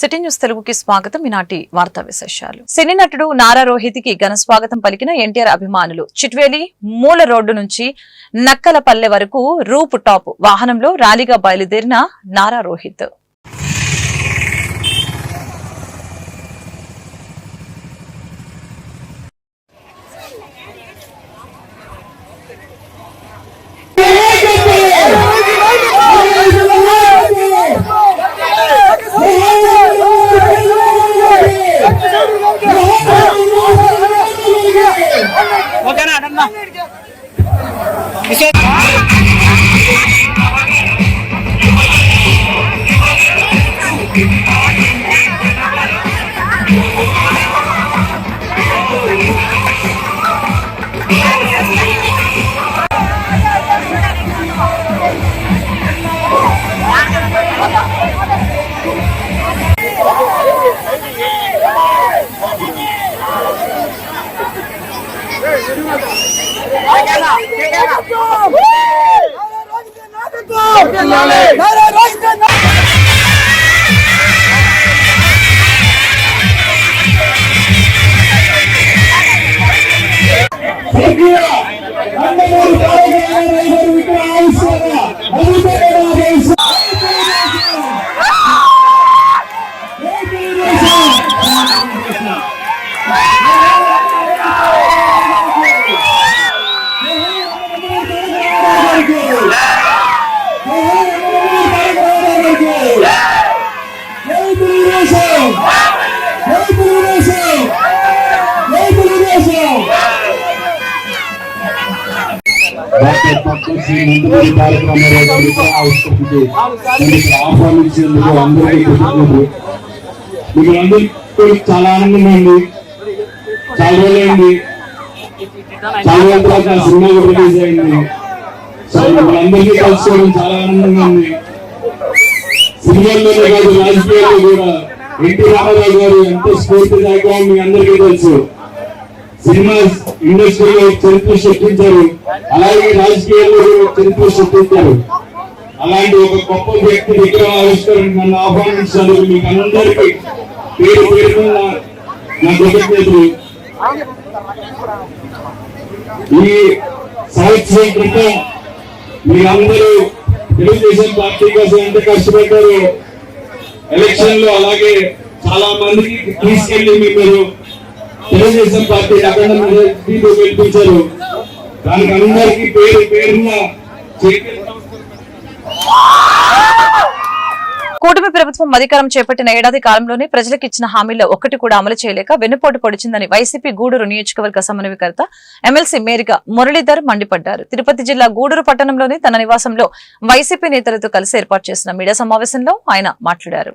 City news తెలుగుకి స్వాగతం. ఈనాటి వార్తా విశేషాలు. సినీ నటుడు నారా రోహిత్కి ఘన స్వాగతం పలికిన ఎన్టీఆర్ అభిమానులు. చిట్వేలి మూల రోడ్డు నుంచి నక్కలపల్లె వరకు రూపు టాప్ వాహనంలో ర్యాలీగా బయలుదేరిన నారా రోహిత్. నందమూరి తారక రామారావు గారి ఆవిష్కరణకి నన్ను ఆహ్వానించినందుకు అందరికీ కృతజ్ఞతలు. చాలా ఆనందంగా ఉంది చాలా రోజులైంది. చాలా రోజుల తర్వాత సినిమా కూడా రిలీజ్ అయింది. సో మిమ్మల్ని అందరికీ కలుసుకోవడం చాలా ఆనందంగా ఉంది. సినిమాల్లోనే కాదు రాజకీయాల్లో కూడా ఎన్టీ రామారావు గారు ఎంతో స్ఫూర్తిదాయకం మీ అందరికీ తెలుసు. సినిమా ఇండస్ట్రీలో చరిత్ర సృష్టించారు అలాగే రాజకీయాల్లో చరిత్ర సృష్టించారు అలాంటి ఒక గొప్ప వ్యక్తి విగ్రహ ఆవిష్కరణ నన్ను ఆహ్వానించినందుకు మీకు అందరికీ పేరు పేరు నా కృతజ్ఞతలు. ఈ సంవత్సరం క్రితం మీరందరూ తెలుగుదేశం పార్టీ కోసం ఎంత కష్టపడ్డారో ఎలక్షన్లో అలాగే చాలా మందికి తీసుకెళ్ళి మీరు తెలుగుదేశం పార్టీ అఖండ మెజారిటీతో గెలిపించారు. దానికి అందరికీ పేరు పేరున కూటమి ప్రభుత్వం అధికారం చేపట్టిన ఏడాది కాలంలోనే ప్రజలకు ఇచ్చిన హామీల్లో ఒక్కటి కూడా అమలు చేయలేక వెన్నుపోటు పొడిచిందని వైసీపీ గూడూరు నియోజకవర్గ సమన్వయకర్త ఎమ్మెల్సీ మేరిగా మురళీధర్ మండిపడ్డారు. తిరుపతి జిల్లా గూడూరు పట్టణంలోని తన నివాసంలో వైసీపీ నేతలతో కలిసి ఏర్పాటు చేసిన మీడియా సమావేశంలో ఆయన మాట్లాడారు.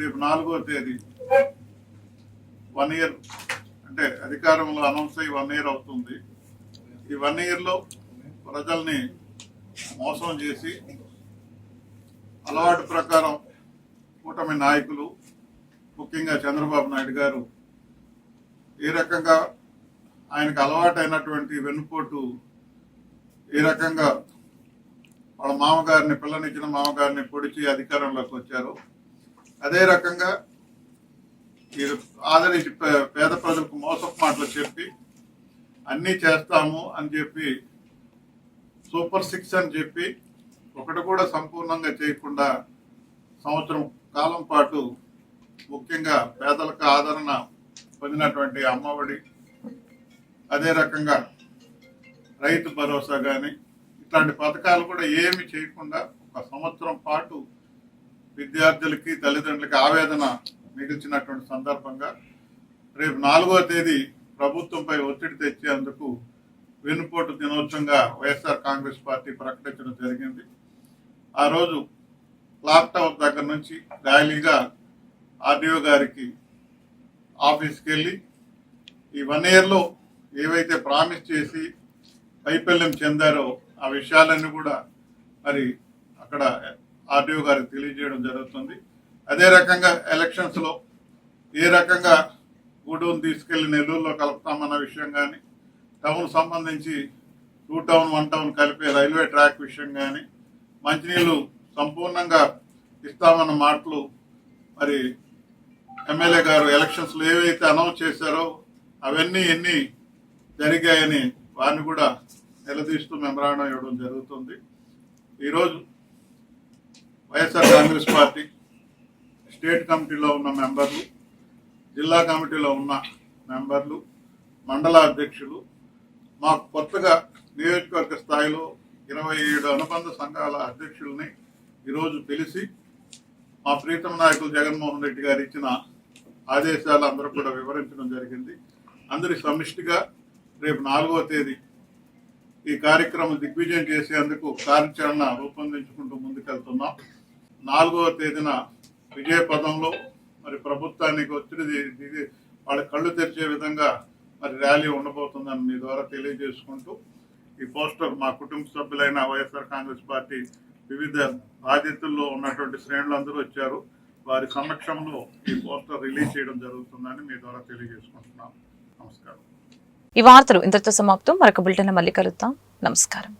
రేపు నాలుగో తేదీ. వన్ ఇయర్ అంటే అధికారంలో అనౌన్స్ అయ్యి వన్ ఇయర్ అవుతుంది. ఈ వన్ ఇయర్లో ప్రజల్ని మోసం చేసి అలవాటు ప్రకారం కూటమి నాయకులు ముఖ్యంగా చంద్రబాబు నాయుడు గారు ఏ రకంగా ఆయనకు అలవాటైనటువంటి వెన్నుపోటు ఏ రకంగా వాళ్ళ మామగారిని పిల్లనిచ్చిన మామగారిని పొడిచి అధికారంలోకి వచ్చారు అదే రకంగా మీరు ఆదరించి పేద ప్రజలకు మోసపు మాటలు చెప్పి అన్నీ చేస్తాము అని చెప్పి సూపర్ సిక్స్ అని చెప్పి ఒకటి కూడా సంపూర్ణంగా చేయకుండా సంవత్సరం కాలం పాటు ముఖ్యంగా పేదలకు ఆదరణ పొందినటువంటి అమ్మఒడి అదే రకంగా రైతు భరోసా కానీ ఇట్లాంటి పథకాలు కూడా ఏమి చేయకుండా ఒక సంవత్సరం పాటు విద్యార్థులకి తల్లిదండ్రులకి ఆవేదన మిగిల్చినటువంటి సందర్భంగా రేపు నాలుగో తేదీ ప్రభుత్వంపై ఒత్తిడి తెచ్చేందుకు వెన్నుపోటు దినోత్సవంగా వైఎస్ఆర్ కాంగ్రెస్ పార్టీ ప్రకటించడం జరిగింది. ఆ రోజు క్లాక్ దగ్గర నుంచి ర్యాలీగా ఆర్డీఓ గారికి ఆఫీస్కి వెళ్ళి ఈ వన్ ఇయర్లో ఏవైతే ప్రామిస్ చేసి వైఫల్యం చెందారో ఆ విషయాలన్నీ కూడా మరి అక్కడ ఆర్డీఓ గారికి తెలియజేయడం జరుగుతుంది. అదే రకంగా ఎలక్షన్స్లో ఏ రకంగా గూడూరు తీసుకెళ్ళి నెల్లూరులో కలుపుతామన్న విషయం కానీ టౌన్ సంబంధించి టూ టౌన్ వన్ టౌన్ కలిపే రైల్వే ట్రాక్ విషయం కానీ మంచినీళ్ళు సంపూర్ణంగా ఇస్తామన్న మాటలు మరి ఎమ్మెల్యే గారు ఎలక్షన్స్లో ఏవైతే అనౌన్స్ చేశారో అవన్నీ ఎన్ని జరిగాయని వారిని కూడా నిలదీస్తూ మెమరాండం ఇవ్వడం జరుగుతుంది. ఈరోజు వైఎస్ఆర్ కాంగ్రెస్ పార్టీ స్టేట్ కమిటీలో ఉన్న మెంబర్లు జిల్లా కమిటీలో ఉన్న మెంబర్లు మండల అధ్యక్షులు మాకు కొత్తగా నియోజకవర్గ స్థాయిలో ఇరవై ఏడు అనుబంధ సంఘాల అధ్యక్షుల్ని ఈరోజు పిలిచి మా ప్రీతం నాయకులు జగన్మోహన్ రెడ్డి గారు ఇచ్చిన ఆదేశాలు అందరూ కూడా వివరించడం జరిగింది. అందరి సమిష్టిగా రేపు నాలుగవ తేదీ ఈ కార్యక్రమం దిగ్విజయం చేసేందుకు కార్యాచరణ రూపొందించుకుంటూ ముందుకెళ్తున్నాం. నాలుగవ తేదీన విజయ పదంలో మరి ప్రభుత్వానికి ఒత్తిడి దిగి వాళ్ళ కళ్ళు తెరిచే విధంగా మరి ర్యాలీ ఉండబోతుందని మీ ద్వారా తెలియజేసుకుంటూ ఈ పోస్టర్ మా కుటుంబ సభ్యులైన వైఎస్ఆర్ కాంగ్రెస్ పార్టీ వివిధ బాధ్యతల్లో ఉన్నటువంటి శ్రేణులందరూ వచ్చారు. వారి సమక్షంలో ఈ పోస్టర్ రిలీజ్ చేయడం జరుగుతుందని మీ ద్వారా తెలియజేసుకుంటున్నాం. నమస్కారం. ఈ వార్తలు ఇంతటితో సమాప్తం. మరొక బులెటిన్ మళ్ళీ కలుద్దాం. నమస్కారం.